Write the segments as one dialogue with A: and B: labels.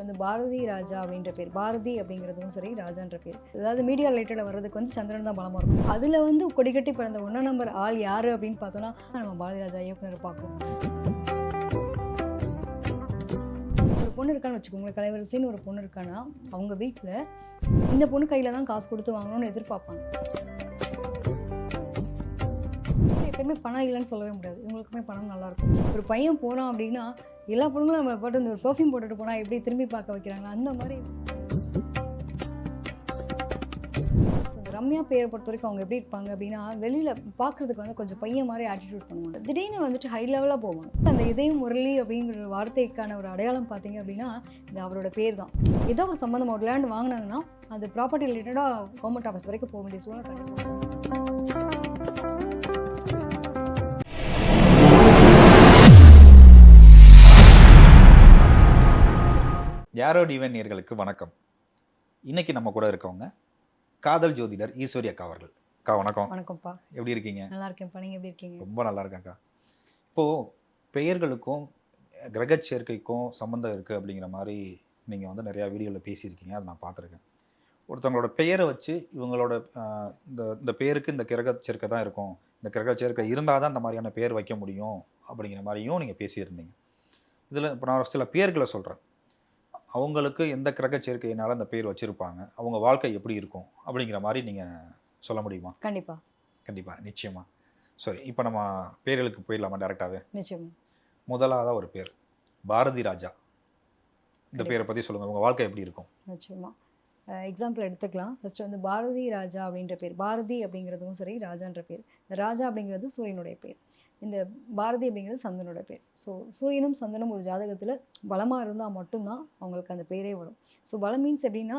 A: வந்து பாரதி ராஜா அப்படின்ற பேர் பாரதி அப்படிங்கிறதும் சரி ராஜான்ற பேர். அதாவது மீடியா ரிலேட்டடில் வர்றதுக்கு வந்து சந்திரன் தான் பலமாக இருக்கும். அதில் வந்து கொடிக்கட்டி பிறந்த ஒன்றா நம்பர் ஆள் யார் அப்படின்னு பார்த்தோன்னா நம்ம பாரதி ராஜா இயக்குனர் பார்க்குறோம் ஒரு பொண்ணு இருக்கான்னு வச்சுக்கோங்களேன் கலைவரிசைன்னு ஒரு பொண்ணு இருக்கான்னா அவங்க வீட்டில் இந்த பொண்ணு கையில் தான் காசு கொடுத்து வாங்கணும்னு எதிர்பார்ப்பாங்க. யாருக்குமே பணம் இல்லைன்னு சொல்லவே முடியாது. இவங்களுக்குமே பணம் நல்லா இருக்கும் ஒரு பையன் போகிறான் அப்படின்னா எல்லா பொண்ணுங்களும் நம்ம போட்டு இந்த ஒரு பர்ஃப்யூம் போட்டுட்டு போனால் எப்படி திரும்பி பார்க்க வைக்கிறாங்க அந்த மாதிரி ரம்யா பேரை பொறுத்த வரைக்கும் அவங்க எப்படி இருப்பாங்க அப்படின்னா வெளியில் பார்க்குறதுக்கு வந்து கொஞ்சம் பையன் மாதிரி ஆட்டிடியூட் பண்ணுவாங்க. திடீர்னு வந்துட்டு ஹை லெவலாக போவாங்க. அந்த இதயம் முரளி அப்படிங்கிற ஒரு வார்த்தைக்கான ஒரு அடையாளம் பார்த்தீங்க அப்படின்னா இது அவரோட பேர் தான் ஏதோ ஒரு சம்மந்தமாக ஒரு லேண்ட் வாங்கினாங்கன்னா அது ப்ராப்பர்ட்டி ரிலேட்டடாக கவர்மெண்ட் ஆஃபீஸ் வரைக்கும் போக வேண்டிய சூழ்நிலை
B: யாரோ டிவன் நேர்களுக்கு வணக்கம். இன்னைக்கு நம்ம கூட இருக்கவங்க காதல் ஜோதிடர் ஈஸ்வரி அக்கா அவர்கள். அக்கா வணக்கம்.
A: வணக்கம்ப்பா.
B: எப்படி இருக்கீங்க?
A: நல்லா இருக்கேன்ப்பா நீங்கள் எப்படி இருக்கீங்க?
B: ரொம்ப நல்லா இருக்கேன்க்கா இப்போது பெயர்களுக்கும் கிரக சேர்க்கைக்கும் சம்மந்தம் இருக்குது அப்படிங்கிற மாதிரி நீங்கள் வந்து நிறையா வீடியோவில் பேசியிருக்கீங்க. அதை நான் பார்த்துருக்கேன். ஒருத்தவங்களோட பெயரை வச்சு இவங்களோட இந்த இந்த பேருக்கு இந்த கிரக சேர்க்கை தான் இருக்கும். இந்த கிரக சேர்க்கை இருந்தால் தான் இந்த மாதிரியான பேர் வைக்க முடியும் அப்படிங்கிற மாதிரியும் நீங்கள் பேசியிருந்தீங்க. இதில் இப்போ நான் சில பேர்களை சொல்கிறேன் அவங்களுக்கு எந்த கிரக சேர்க்கையினால அந்த பேர் வச்சுருப்பாங்க? அவங்க வாழ்க்கை எப்படி இருக்கும்? அப்படிங்கிற மாதிரி நீங்கள் சொல்ல முடியுமா?
A: கண்டிப்பாக
B: கண்டிப்பாக நிச்சயமாக சரி இப்போ நம்ம பேர்களுக்கு போயிடலாமா டேரெக்டாகவே
A: நிச்சயம்.
B: முதலாவதாக ஒரு பேர். பாரதி ராஜா. இந்த. பேரை பற்றி சொல்லுங்கள் உங்கள் வாழ்க்கை எப்படி இருக்கும்?
A: நிச்சயமா. எக்ஸாம்பிள் எடுத்துக்கலாம். ஃபர்ஸ்ட் வந்து பாரதி ராஜா அப்படின்ற பேர். பாரதி அப்படிங்கிறதும் சரி ராஜான்ற பேர். இந்த ராஜா அப்படிங்கிறது சூரியனுடைய பேர். இந்த பாரதி அப்படிங்கிறது சந்தனோட பேர். ஸோ சூரியனும் சந்தனும் ஒரு ஜாதகத்தில் பலமாக இருந்தால் மட்டும்தான் அவங்களுக்கு அந்த பேரே வரும். ஸோ பலம் மீன்ஸ் எப்படின்னா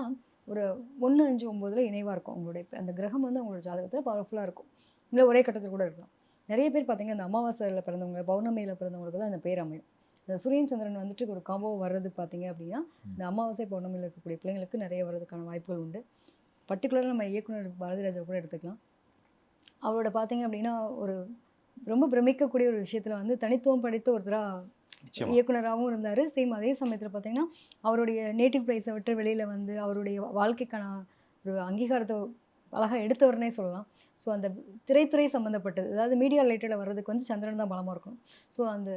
A: ஒரு ஒன்று அஞ்சு ஒம்போதில் இணைவாக இருக்கும் அவங்களுடைய அந்த கிரகம் வந்து அவங்களோட ஜாதகத்தில் பவர்ஃபுல்லாக இருக்கும். இல்லை ஒரே கட்டத்தில் கூட இருக்கலாம். நிறைய பேர் பார்த்தீங்கன்னா இந்த அமாவாசையில் பிறந்தவங்க பௌர்ணமியில் பிறந்தவங்களுக்கு தான் இந்த பேர் அமையும். இந்த சூரியன் சந்திரன் வந்துட்டு ஒரு காம்போ வர்றது பார்த்தீங்க அப்படின்னா இந்த அமாவாசை பௌர்ணமியில் இருக்கக்கூடிய பிள்ளைங்களுக்கு நிறைய வர்றதுக்கான வாய்ப்புகள் உண்டு. பர்டிகுலராக நம்ம இயக்குனர் பாரதிராஜா கூட எடுத்துக்கலாம். அவரோட பார்த்தீங்க அப்படின்னா ஒரு ரொம்ப பிரமிக்கக்கூடிய ஒரு விஷயத்தில் வந்து தனித்துவம் படைத்த ஒருத்தராக இயக்குனராகவும் இருந்தார். சேம் அதே சமயத்தில் பார்த்தீங்கன்னா அவருடைய நேட்டிவ் பிளேஸை விட்டு வெளியில் வந்து அவருடைய வாழ்க்கைக்கான ஒரு அங்கீகாரத்தை அழகாக எடுத்தவர்னே சொல்லலாம். ஸோ அந்த திரைத்துறை சம்மந்தப்பட்டது அதாவது மீடியா ரிலேட்டடில் வர்றதுக்கு வந்து சந்திரன் தான் பலமாக இருக்கணும். ஸோ அந்த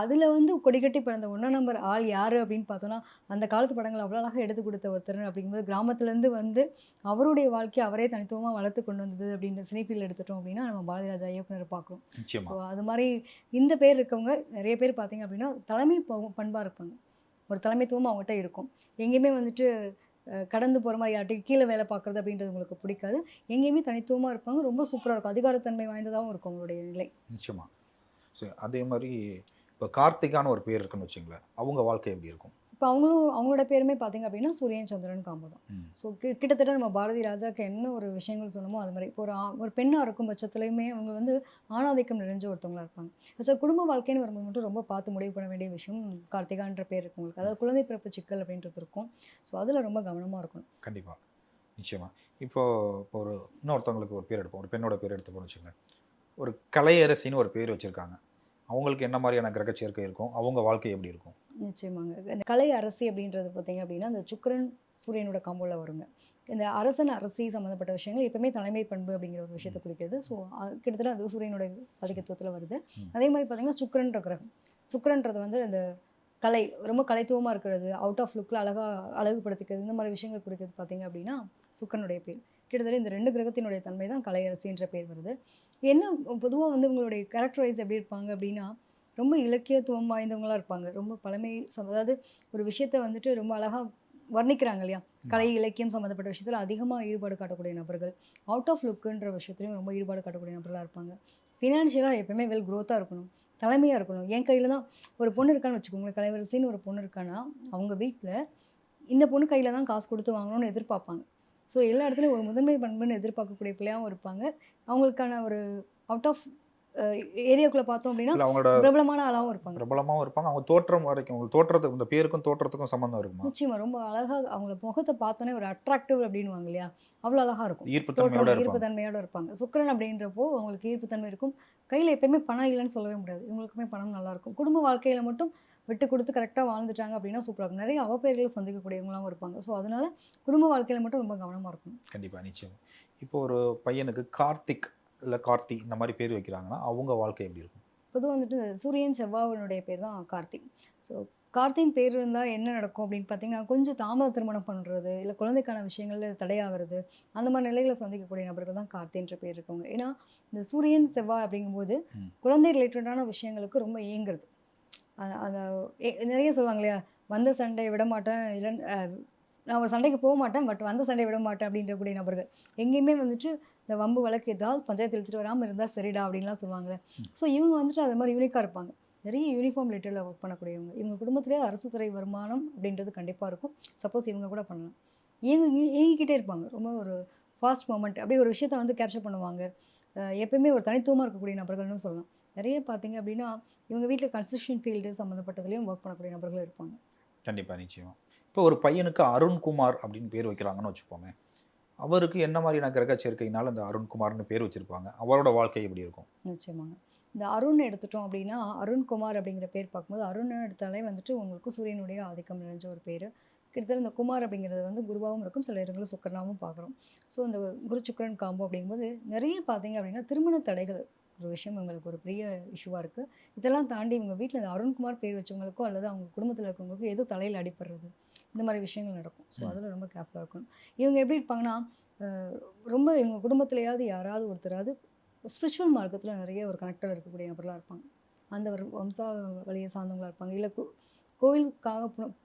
A: அதில் வந்து கொடிகட்டி பிறந்த ஒன்றா நம்பர் ஆள் யார் அப்படின்னு பார்த்தோன்னா அந்த காலத்து படங்கள் அவ்வளோ அழகாக எடுத்து கொடுத்த ஒருத்தர் அப்படிங்கும்போது கிராமத்துலேருந்து வந்து அவருடைய வாழ்க்கையை அவரே தனித்துவமாக வளர்த்து கொண்டு வந்தது அப்படின்ற சினிப்பில் எடுத்துட்டோம் அப்படின்னா நம்ம பாரதிராஜா இயக்குனர் பார்க்குறோம். ஸோ அது மாதிரி இந்த பேர் இருக்கவங்க நிறைய பேர் பார்த்தீங்க அப்படின்னா தலைமை பண்பாக இருப்பாங்க. ஒரு தலைமைத்துவம் அவங்ககிட்ட இருக்கும். எங்கேயுமே வந்துட்டு கடந்து போகிற மாதிரி யார்கிட்டயும் கீழே வேலை பார்க்குறது அப்படின்றது உங்களுக்கு பிடிக்காது. எங்கேயுமே தனித்துவமாக இருப்பாங்க. ரொம்ப சூப்பராக இருக்கும். அதிகாரத்தன்மை வாய்ந்ததாகவும் இருக்கும் அவங்களுடைய நிலை.
B: நிச்சயமாக சரி அதே மாதிரி இப்போ கார்த்திகான்னு ஒரு பேர் இருக்குன்னு வச்சுங்களேன். அவங்க வாழ்க்கை எப்படி இருக்கும்?
A: இப்போ அவங்களும் அவங்களோட பேருமே பார்த்தீங்க அப்படின்னா சூரியன் சந்திரன் காம்போ தான். ஸோ கிட்டத்தட்ட நம்ம பாரதி ராஜாக்கு என்ன ஒரு விஷயங்கள் சொன்னமோ அது மாதிரி. இப்போ ஒரு ஒரு பெண்ணாக இருக்கும் பட்சத்துலையுமே அவங்க வந்து ஆணாதிக்கம் நிறைஞ்ச ஒருத்தவங்களா இருப்பாங்க. ஸோ குடும்ப வாழ்க்கைன்னு வரும்போது மட்டும் ரொம்ப பார்த்து முடிவு பண்ண வேண்டிய விஷயம் கார்த்திகான்ற பேர் இருக்கு உங்களுக்கு. அதாவது குழந்தை பிறப்பு சிக்கல் அப்படின்றது இருக்கும். ஸோ அதில் ரொம்ப கவனமாக இருக்கணும்.
B: கண்டிப்பாக நிச்சயமாக இப்போ இப்போ ஒரு இன்னொருத்தவங்களுக்கு ஒரு பேர் எடுப்போம். ஒரு பெண்ணோட பேர் எடுத்துப்போம்னு வச்சுக்கோங்க ஒரு கலையரசின்னு ஒரு பேர் வச்சுருக்காங்க. அவங்களுக்கு என்ன மாதிரியான கிரக சேர்க்கை இருக்கும்? அவங்க வாழ்க்கை எப்படி இருக்கும்?
A: நிச்சயமாங்க. இந்த கலை அரசி அப்படின்றது பார்த்தீங்க அப்படின்னா இந்த சுக்கிரன் சூரியனோட காம்போல வருங்க. இந்த அரசன் அரசி சம்மந்தப்பட்ட விஷயங்கள் எப்பவுமே தலைமை பண்பு அப்படிங்கிற ஒரு விஷயத்தை குறிக்கிறது. ஸோ கிட்டத்தட்ட அது சூரியனோட அதிகத்துவத்தில் வருது. அதே மாதிரி பார்த்தீங்கன்னா சுக்கிரன்ற கிரகம். சுக்கிரன்றது வந்து இந்த கலை ரொம்ப கலைத்துவமாக இருக்கிறது அவுட் ஆஃப் லுக்கில் அழகாக அழகுபடுத்திக்கிறது இந்த மாதிரி விஷயங்கள் குறிக்கிறது பார்த்தீங்க அப்படின்னா சுக்கிரனுடைய பேர். கிட்டத்தட்ட இந்த ரெண்டு கிரகத்தினுடைய தன்மை தான் கலையரசின்ற பேர் வருது. என்ன பொதுவாக வந்து உங்களுடைய கேரக்டர் வைஸ் எப்படி இருப்பாங்க அப்படின்னா ரொம்ப இலக்கியத்துவம் வாய்ந்தவங்களா இருப்பாங்க. ரொம்ப பழமை அதாவது ஒரு விஷயத்த வந்துட்டு ரொம்ப அழகாக வர்ணிக்கிறாங்க இல்லையா? கலை இலக்கியம் சம்மந்தப்பட்ட விஷயத்தில் அதிகமாக ஈடுபாடு காட்டக்கூடிய நபர்கள். அவுட் ஆஃப் லுக்குன்ற விஷயத்துலையும் ரொம்ப ஈடுபாடு காட்டக்கூடிய நபர்களாக இருப்பாங்க. ஃபினான்ஷியலாக எப்பவுமே வெல் க்ரோத்தாக இருக்கணும். தலைமையாக இருக்கணும். என் கையில் தான் ஒரு பொண்ணு இருக்கான்னு வச்சுக்கோங்களேன். கலைவரிசைன்னு ஒரு பொண்ணு இருக்கான்னா அவங்க வீட்டில் இந்த பொண்ணு கையில் தான் காசு கொடுத்து வாங்கணும்னு எதிர்பார்ப்பாங்க. ஸோ எல்லா இடத்துலையும் ஒரு முதன்மை பண்புன்னு எதிர்பார்க்கக்கூடிய பிள்ளையாகவும் இருப்பாங்க. அவங்களுக்கான ஒரு அவுட் ஆஃப் ஏரியாக்குள்ளே பார்த்தோம் அப்படின்னா
B: அவங்களோட
A: பிரபலமான ஆளாகவும் இருப்பாங்க.
B: பிரபலமாகவும் இருப்பாங்க. அவங்க தோற்றம் வரைக்கும் அவங்க தோற்றத்துக்கு இந்த பேருக்கும் தோற்றத்துக்கும் சம்மந்தம் இருக்குமா?
A: நிச்சயமா ரொம்ப அழகா அவங்க முகத்தை பார்த்தோன்னே ஒரு அட்ராக்டிவ் அப்படின்னுவாங்க இல்லையா? அவ்வளோ அழகா இருக்கும்.
B: ஈர்ப்பு
A: தோற்றம்
B: தன்மையோட
A: ஈர்ப்பு
B: இருப்பாங்க.
A: தன்மையோட இருப்பாங்க. சுக்கிரன் அப்படின்றப்போ அவங்களுக்கு ஈர்ப்பு தன்மை இருக்கும். கையில் எப்பயுமே பணம் இல்லைன்னு சொல்லவே முடியாது. இவங்களுக்குமே பணம் நல்லா இருக்கும். குடும்ப வாழ்க்கையில மட்டும் விட்டு கொடுத்து கரெக்டாக வாழ்ந்துட்டாங்க அப்படின்னா சூப்பராக இருக்கும். நிறைய அவப்பெயர்களை சந்திக்கக்கூடியவங்களாம் இருப்பாங்க. ஸோ அதனால குடும்ப வாழ்க்கையில் மட்டும் ரொம்ப கவனமாக இருக்கணும்.
B: கண்டிப்பாக நிச்சயம். இப்போ ஒரு பையனுக்கு கார்த்திக் இல்லை கார்த்தி இந்த மாதிரி பேர் வைக்கிறாங்கன்னா அவங்க வாழ்க்கை எப்படி இருக்கும்?
A: பொதுவாக வந்துட்டு சூரியன் செவ்வாவினுடைய பேர் தான் கார்த்திக். ஸோ கார்த்தின் பேர் இருந்தால் என்ன நடக்கும் அப்படின்னு பார்த்தீங்கன்னா கொஞ்சம் தாமத திருமணம் பண்ணுறது இல்லை குழந்தைக்கான விஷயங்கள்ல தடையாகிறது அந்த மாதிரி நிலைகளை சந்திக்கக்கூடிய நபர்கள் தான் கார்த்தின்ற பேர் இருக்கவங்க. ஏன்னா இந்த சூரியன் செவ்வாய் அப்படிங்கும்போது. குழந்தை ரிலேட்டடான விஷயங்களுக்கு ரொம்ப ஏங்குறது அ- அந்த ஏ- நிறைய சொல்லுவாங்க இல்லையா? வந்த சண்டையை விட மாட்டேன் இல்லை நான் ஒரு சண்டைக்கு போக மாட்டேன் பட் வந்த சண்டையை விட மாட்டேன் அப்படின்ற கூடிய நபர்கள். எங்கேயுமே வந்துட்டு இந்த வம்பு வழக்கு ஏதாவது பஞ்சாயத்து இழுத்துட்டு வராமல் இருந்தால் சரிடா அப்படின்லாம் சொல்லுவாங்க ஸோ இவங்க வந்துட்டு அது மாதிரி யூனிக்காக இருப்பாங்க. நிறைய யூனிஃபார்ம் லிட்டரில் ஒர்க் பண்ணக்கூடியவங்க. இவங்க குடும்பத்திலே அரசு துறை வருமானம் அப்படின்றது கண்டிப்பாக இருக்கும். சப்போஸ் இவங்க கூட பண்ணலாம். இயங்க இயங்கிக்கிட்டே இருப்பாங்க. ரொம்ப ஒரு ஃபாஸ்ட் மூமெண்ட் அப்படியே ஒரு விஷயத்தை வந்து கேப்சர் பண்ணுவாங்க. எப்பயுமே ஒரு தனித்துவமாக இருக்கக்கூடிய நபர்கள்னு சொல்லலாம். நிறைய பார்த்தீங்க அப்படின்னா இவங்க வீட்டில் கன்ஸ்ட்ரக்ஷன் ஃபீல்டு சம்மந்தப்பட்டதுலேயும் ஒர்க் பண்ணக்கூடிய நபர்கள் இருப்பாங்க.
B: கண்டிப்பாக நிச்சயமாக இப்போ ஒரு பையனுக்கு அருண்குமார் அப்படின்னு பேர் வைக்கிறாங்கன்னு வச்சுப்போமே அவருக்கு என்ன மாதிரியான கிரக சேர்க்கையினால அந்த அருண்குமார்னு பேர் வச்சிருப்பாங்க? அவரோட வாழ்க்கை எப்படி இருக்கும்?
A: நிச்சயமாங்க. இந்த அருண் எடுத்துட்டோம் அப்படின்னா அருண்குமார் அப்படிங்கிற பேர் பார்க்கும்போது அருண் எடுத்தாலே வந்துட்டு உங்களுக்கு சூரியனுடைய ஆதிக்கம் நிறைஞ்ச ஒரு பேர். கிட்டத்தட்ட இந்த குமார் அப்படிங்கிறது வந்து குருவாகவும் இருக்கும். சில இடங்களில் சுக்கரனாகவும் பார்க்குறோம். ஸோ இந்த குரு சுக்கரன் காம்போ அப்படிங்கும்போது நிறைய பார்த்தீங்க அப்படின்னா திருமண தடைகள் ஒரு விஷயம் இவங்களுக்கு ஒரு பெரிய இஷ்யூவாக இருக்குது இதெல்லாம் தாண்டி இவங்க வீட்டில் இந்த அருண்குமார் பேர் வச்சவங்களுக்கோ அல்லது அவங்க குடும்பத்தில் இருக்கவங்களுக்கோ ஏதோ தலையில் அடிப்படுறது இந்த மாதிரி விஷயங்கள் நடக்கும். ஸோ. அதில் ரொம்ப கேர்ஃபுல்லாக இருக்கணும். இவங்க எப்படி இருப்பாங்கன்னா ரொம்ப இவங்க குடும்பத்திலேயாவது யாராவது ஒருத்தராவது ஸ்பிரிச்சுவல் மார்க்கத்தில் நிறைய ஒரு கனெக்டட் இருக்கக்கூடிய நபர்களாக இருப்பாங்க. அந்த ஒரு வம்சா வழியை சார்ந்தவங்களா இருப்பாங்க. இல்லை கோவிலுக்காக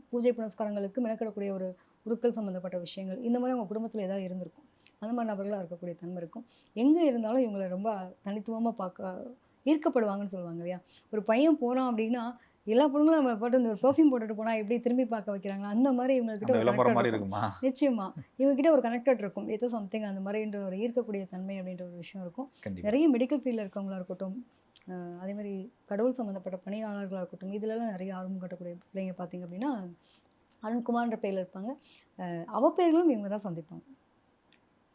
A: பூஜை புனஸ்காரங்களுக்கு மெனக்கிடக்கூடிய ஒரு உருக்கள் சம்மந்தப்பட்ட விஷயங்கள் இந்த மாதிரி அவங்க குடும்பத்தில் ஏதாவது இருந்திருக்கும். அந்த மாதிரி நபர்களாக இருக்கக்கூடிய தன்மை இருக்கும். எங்கே இருந்தாலும் இவங்களை ரொம்ப தனித்துவமாக பார்க்க ஈர்க்கப்படுவாங்கன்னு சொல்லுவாங்க இல்லையா? ஒரு பையன் போகிறான் அப்படின்னா எல்லா பொண்ணுங்களும் நம்ம போட்டு இந்த ஒரு பெர்ஃப்யூம் போட்டுட்டு போனால் எப்படி திரும்பி பார்க்க வைக்கிறாங்களா அந்த மாதிரி இவங்ககிட்ட
B: விளம்பரம் மாதிரி
A: இருக்கும். நிச்சயமா. இவங்க கிட்ட ஒரு கனெக்டட் இருக்கும். ஏதோ சம்திங் அந்த மாதிரின்ற ஒரு ஈர்க்கக்கூடிய தன்மை அப்படின்ற ஒரு விஷயம் இருக்கும். நிறைய மெடிக்கல் ஃபீல்டில் இருக்கவங்களா இருக்கட்டும் அதே மாதிரி கடவுள் சம்மந்தப்பட்ட பணியாளர்களாக இருக்கட்டும் இதுலலாம் நிறைய ஆர்வம் காட்டக்கூடிய பிள்ளைங்க பார்த்தீங்க அப்படின்னா அருண்குமார்ன்ற பேரில் இருப்பாங்க. அஹ் அவப்பெயர்களும் இவங்க தான் சந்திப்பாங்க.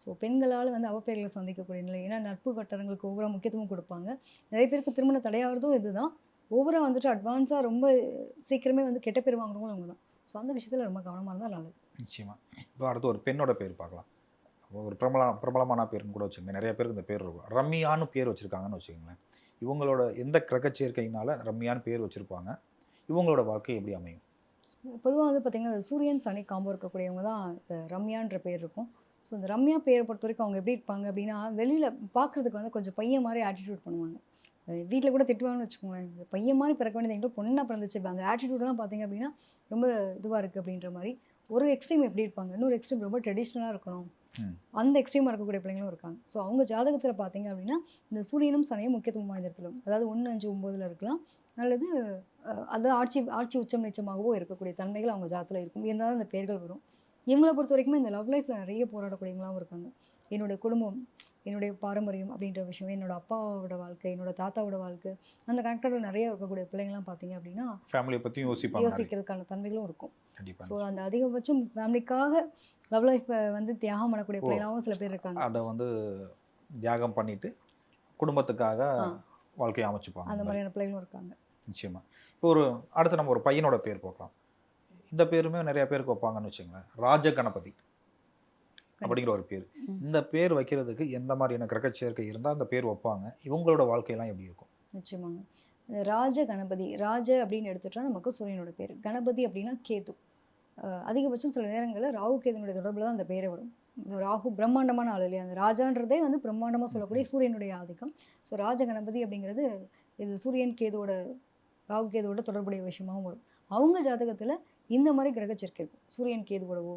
A: ஸோ பெண்களால் வந்து அவப்பெயர்களை சந்திக்கக்கூடிய நிலை. ஏன்னா நட்பு வட்டாரங்களுக்கு ஒவ்வொரு முக்கியத்துவம் கொடுப்பாங்க. நிறைய பேருக்கு திருமண தடையாகிறதும் இதுதான். ஓவராக வந்துட்டு அட்வான்ஸாக ரொம்ப சீக்கிரமே வந்து கெட்ட பேர் வாங்குறவங்களும் இவங்க தான் ஸோ அந்த விஷயத்தில் ரொம்ப கவனமாக இருந்தால் நல்லது.
B: நிச்சயமா. இப்போ அடுத்து ஒரு பெண்ணோட பேர் பார்க்கலாம். ஒரு பிரபல பிரபலமான பேருன்னு கூட வச்சுக்கோங்க நிறைய பேருக்கு இந்த பேர் இருக்கும். ரம்யான்னு பேர் வச்சுருக்காங்கன்னு வச்சுக்கோங்களேன். இவங்களோட எந்த கிரக சேர்க்கையினால ரம்யான்னு பேர் வச்சுருப்பாங்க? இவங்களோட வாழ்க்கை எப்படி அமையும்?
A: பொதுவாக வந்து பார்த்திங்கன்னா சூரியன் சனி காம்போ இருக்கக்கூடியவங்க தான் ரம்யான்ற பேர் இருக்கும். ஸோ இந்த ரம்யா பேரை பொறுத்த வரைக்கும் அவங்க எப்படி இருப்பாங்க அப்படின்னா வெளியில் பார்க்குறதுக்கு வந்து கொஞ்சம் பையன் மாதிரி ஆட்டிடியூட் பண்ணுவாங்க. வீட்டில் கூட திட்டுவாங்கன்னு வச்சுக்கோங்களேன். பையன் மாதிரி பிறக்க வேண்டியது எங்கிட்ட பொண்ணாக பிறந்துச்சு. அந்த ஆட்டிடியூட்லாம் பார்த்தீங்க அப்படின்னா ரொம்ப இதுவாக இருக்குது அப்படின்ற மாதிரி. ஒரு எக்ஸ்ட்ரீம் எப்படி இருப்பாங்க? இன்னொரு எக்ஸ்ட்ரீம் ரொம்ப ட்ரெடிஷ்னலாக இருக்கணும். அந்த எக்ஸ்ட்ரீமாக இருக்கக்கூடிய பிள்ளைங்களும் இருக்காங்க. ஸோ அவங்க ஜாதகத்தில் பார்த்தீங்க அப்படின்னா இந்த சூரியனும் சனியும் முக்கியத்துவம் வாய்ந்த இடத்துல. அதாவது ஒன்று அஞ்சு ஒம்போதில் இருக்கலாம். அல்லது அது ஆட்சி ஆட்சி உச்சம் நிச்சயமாகவோ இருக்கக்கூடிய தன்மைகள் அவங்க ஜாதத்தில் இருக்கும். இருந்தாலும் அந்த பேர்கள் வரும். இவங்களை பொறுத்த வரைக்குமே இந்த லவ் லைஃப்பில் நிறைய போராடக்கூடியவங்களாகவும் இருக்காங்க என்னுடைய குடும்பம் என்னுடைய பாரம்பரியம் அப்படின்ற விஷயம் என்னோட அப்பாவோட வாழ்க்கை என்னோட தாத்தாவோட வாழ்க்கை அந்த கனெக்டடில் நிறைய இருக்கக்கூடிய பிள்ளைங்களாம் பார்த்தீங்க அப்படின்னா
B: ஃபேமிலியை பற்றியும் யோசிப்பாங்க.
A: யோசிக்கிறதுக்கான தன்மைகளும் இருக்கும் ஸோ அந்த அதிகபட்சம் ஃபேமிலிக்காக லவ் லைஃப்பை வந்து தியாகம் பண்ணக்கூடிய
B: ஓ.
A: பிள்ளைங்களாவும் சில பேர் இருக்காங்க
B: அதை வந்து தியாகம் பண்ணிட்டு குடும்பத்துக்காக. வாழ்க்கையை அமைச்சுப்பாங்க
A: அந்த
B: அந்த மாதிரி.
A: மாதிரியான பிள்ளைகளும் இருக்காங்க
B: நிச்சயமா இப்போ ஒரு அடுத்து நம்ம ஒரு பையனோட பேர் பார்க்கலாம் இந்த பேருமே நிறைய பேருக்கு வைப்பாங்கன்னு வச்சுங்களேன். ராஜ கணபதி அப்படிங்கிற ஒரு பேர். இந்த பேர் வைக்கிறதுக்கு எந்த மாதிரியான கிரக சேர்க்கை இருந்தால் அந்த பேர் வைப்பாங்க. இவங்களோட வாழ்க்கையெல்லாம் எப்படி இருக்கும்?
A: நிச்சயமாங்க. ராஜ கணபதி ராஜ அப்படின்னு எடுத்துட்டா நமக்கு சூரியனோட பேர். கணபதி அப்படின்னா கேது. அதிகபட்சம் சில நேரங்களில் ராகு கேதுனுடைய தொடர்பில் தான் அந்த பேரே வரும். ராகு பிரம்மாண்டமான ஆள் இல்லையா? அந்த ராஜான்றதே வந்து பிரம்மாண்டமாக சொல்லக்கூடிய சூரியனுடைய ஆதிக்கம். ஸோ ராஜ கணபதி அப்படிங்கிறது இது சூரியன் கேதுவோட ராகு கேதுவோட தொடர்புடைய விஷயமாவும் வரும். அவங்க ஜாதகத்தில் இந்த மாதிரி கிரக சேர்க்கை இருக்கும் சூரியன் கேதுவோடவோ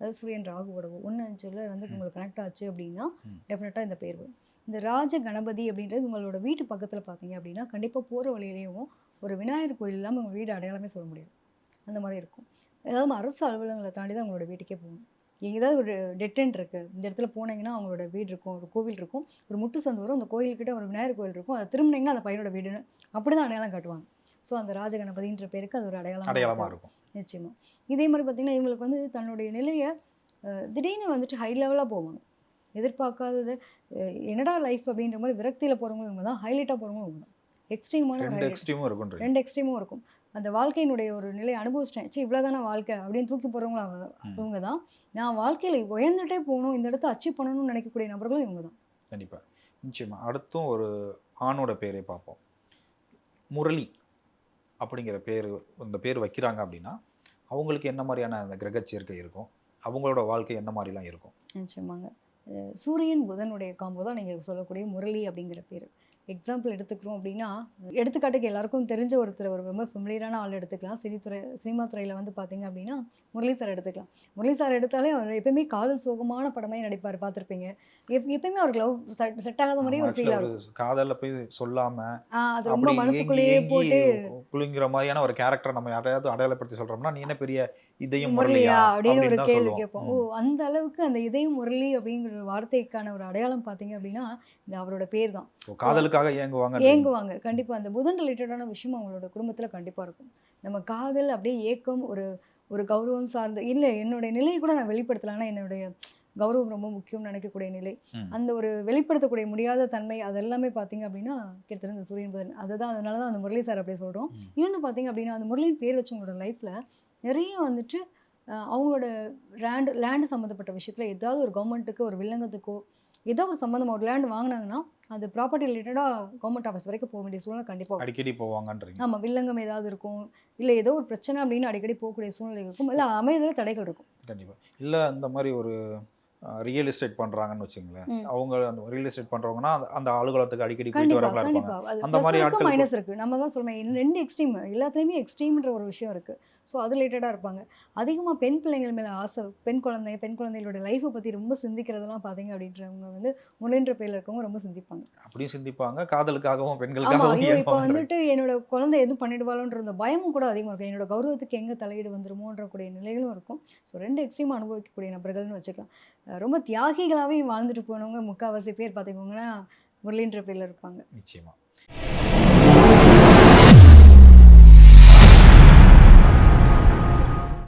A: அதாவது சூரியன் ராகுவோடவோ ஒன்று அஞ்சில் வந்து. உங்களுக்கு கனெக்ட் ஆச்சு அப்படின்னா. டெஃபினட்டாக இந்த பேர் வரும். இந்த ராஜ கணபதி அப்படின்றது உங்களோட வீட்டு பக்கத்தில் பார்த்தீங்க அப்படின்னா கண்டிப்பாக போகிற வழியிலையும் ஒரு விநாயகர் கோயில் இல்லாமல் உங்கள் வீடு அடையாளமே சொல்ல முடியாது. அந்த மாதிரி இருக்கும். ஏதாவது அரசு அலுவலகங்களை தாண்டி தான் உங்களோட வீட்டுக்கே போகணும். எங்கேயாவது ஒரு டெட்டன்ட் இருக்குது இந்த இடத்துல போனீங்கன்னா அவங்களோட வீடு இருக்கும் ஒரு கோவில் இருக்கும் ஒரு முட்டு சந்து வரும் அந்த கோயில்கிட்ட ஒரு விநாயகர் கோயில் இருக்கும். அதை திரும்பினீங்கன்னா அந்த பையனோட வீடுன்னு அப்படி தான் அடையாளம் காட்டுவாங்க. ஸோ அந்த ராஜ கணபதின்ற பேருக்கு அது ஒரு அடையாளம்
B: அடையாளமாக இருக்கும்.
A: நிச்சயமா. இதே மாதிரி பார்த்தீங்கன்னா இவங்களுக்கு வந்து தன்னுடைய நிலையை திடீர்னு வந்துட்டு ஹை லெவலாக போவாங்க. எதிர்பார்க்காதது என்னடா லைஃப் அப்படின்ற மாதிரி விரக்தியில் போகிறவங்க இவங்க தான் ஹைலைட்டாக போகிறவங்க இவங்க தான். எக்ஸ்ட்ரீமான
B: ரெண்டு. எக்ஸ்ட்ரீமும் இருக்குன்றீங்க
A: ரெண்டு எக்ஸ்ட்ரீமும் இருக்கும். அந்த வாழ்க்கையினுடைய ஒரு நிலை அனுபவிச்சிட்டேன். சரி இவ்வளோதானே வாழ்க்கை அப்படின்னு தூக்கி போகிறவங்களும். இவங்க தான். நான் வாழ்க்கையில் உயர்ந்துட்டே போகணும் இந்த இடத்த அச்சீவ் பண்ணணும்னு நினைக்கக்கூடிய நபர்களும் இவங்க தான்.
B: கண்டிப்பாக நிச்சயமா. அடுத்தும் ஒரு ஆணோட பேரை பார்ப்போம். முரளி. அப்படிங்கிற பேர் இந்த பேர் வைக்கிறாங்க அப்படின்னா அவங்களுக்கு என்ன மாதிரியான அந்த கிரக சேர்க்கை இருக்கும்? அவங்களோட வாழ்க்கை என்ன மாதிரிலாம் இருக்கும்?
A: நிச்சயமாங்க. சூரியன் புதனுடைய காம்போ தான் நீங்கள் சொல்லக்கூடிய முரளி அப்படிங்கிற பேர். எக்ஸாம்பிள் எடுத்துக்கிறோம் அப்படின்னா எடுத்துக்காட்டுக்கு எல்லாருக்கும் தெரிஞ்ச ஒருத்தர் ஒரு ரொம்ப ஃபெமிலியரான ஆள் எடுத்துக்கலாம். சினித்துறை சினிமா துறையில் வந்து பார்த்தீங்க அப்படின்னா முரளி சார் எடுத்துக்கலாம். முரளி சார் எடுத்தாலே அவர் எப்பயுமே காதல் சோகமான படமே நடிப்பார் பார்த்துருப்பீங்க எப் எப்பயுமே அவருக்கு லவ் செட் ஆகாத மாதிரியே ஒரு ஃபீல் ஆகும்
B: காதலில் போய் சொல்லாம
A: ஆஹ் அது ரொம்ப மனசுக்குள்ளேயே போட்டு
B: குலுங்குற மாதிரியான ஒரு கேரக்டர் நம்ம யாரையாவது அடையாளப்படுத்தி சொல்றோம்னா நீ என்ன பெரிய இதயம்
A: முரளியா அப்படின்னு ஒரு கேள்வி. கேட்போம். ஓ அந்த அளவுக்கு அந்த இதயம் முரளி அப்படிங்கிற வார்த்தைக்கான ஒரு அடையாளம் பார்த்தீங்க அப்படின்னா இந்த அவரோட பேர் தான்.
B: ஓ, காதலுக்காக ஏங்குவாங்க
A: ஏங்குவாங்க கண்டிப்பா. அந்த புதன் ரிலேட்டடான விஷயம் அவங்களோட குடும்பத்துல கண்டிப்பா இருக்கும். நம்ம காதல் அப்படியே ஏக்கம் ஒரு ஒரு கௌரவம் சார்ந்த இல்ல என்னுடைய நிலையை கூட நான் வெளிப்படுத்தலாம் என்னுடைய கௌரவம் ரொம்ப முக்கியம்னு நினைக்கக்கூடிய நிலை. அந்த ஒரு வெளிப்படுத்தக்கூடிய முடியாத தன்மை அது எல்லாமே பார்த்தீங்க அப்படின்னா கிட்டத்தட்ட இந்த சூரியன் புதன். அதுதான் அதனால தான் அந்த முரளி சார் அப்படியே சொல்றோம்.
B: ம்.
A: இன்னொன்று பார்த்தீங்க அப்படின்னா அந்த முரளியின் பேர் வச்சவங்களோட லைஃப்ல நிறைய வந்துட்டு அவங்களோட லேண்ட் லேண்டு சம்மந்தப்பட்ட விஷயத்துல ஏதாவது ஒரு கவர்மெண்ட்டுக்கு ஒரு வில்லங்கத்துக்கோ ஏதோ ஒரு சம்மந்தமாக ஒரு லேண்ட் வாங்கினாங்கன்னா அது ப்ராப்பர்ட்டி ரிலேட்டடாக கவர்மெண்ட் ஆஃபீஸ் வரைக்கும் போக வேண்டிய சூழ்நிலை கண்டிப்பாக
B: அடிக்கடி போவாங்கன்றீங்க.
A: ஆமாம் வில்லங்கம் ஏதாவது இருக்கும். இல்லை ஏதோ ஒரு பிரச்சனை அப்படின்னு அடிக்கடி போகக்கூடிய சூழ்நிலை இருக்கும். இல்லை அமைதியில் தடைகள் இருக்கும்.
B: கண்டிப்பா. இல்ல இந்த மாதிரி ஒரு ரியல் எஸ்டேட் பண்றாங்கன்னு வச்சுங்களேன். அவங்க அந்த ரியல் எஸ்டேட் பண்றவங்கன்னா அந்த- அந்த அலுவலகத்துக்கு அடிக்கடி போயிட்டு வரப்பல இருப்பாங்க. அந்த மாதிரி
A: மைனஸ் இருக்கு. நம்ம தான் சொல்லுவேன் ரெண்டு எக்ஸ்ட்ரீம் எல்லாத்துலேயுமே எக்ஸ்ட்ரீம்ன்ற ஒரு விஷயம் இருக்கு. ஸோ அது ரிலேட்டடாக இருப்பாங்க. அதிகமாக பெண் பிள்ளைகள் மேலே ஆசை பெண் குழந்தை பெண் குழந்தைகளோட லைஃப்பை பற்றி ரொம்ப சிந்திக்கிறதெல்லாம் பார்த்தீங்க அப்படின்றவங்க வந்து முன்னேற்ற பேரில் இருக்கவங்க ரொம்ப சிந்திப்பாங்க.
B: அப்படியும் சிந்திப்பாங்க. காதலுக்காகவும் பெண்களுக்காகவும்
A: இப்போ வந்துட்டு என்னோட குழந்தை எதுவும் பண்ணிடுவாளோன்ற அந்த பயமும் கூட அதிகமாக இருக்கும். என்னோட கௌரவத்துக்கு எங்கே தலையீடு வந்துருமோன்ற கூடிய நிலைகளும் இருக்கும். ஸோ ரெண்டு எக்ஸ்ட்ரீம் அனுபவிக்கக்கூடிய நபர்கள்னு வச்சுக்கலாம். ரொம்ப தியாகிகளாகவே வாழ்ந்துட்டு போனவங்க முக்கால்வாசி பேர் பார்த்துக்கோங்கன்னா முரளின்ற பேரில் இருப்பாங்க.
B: நிச்சயமா.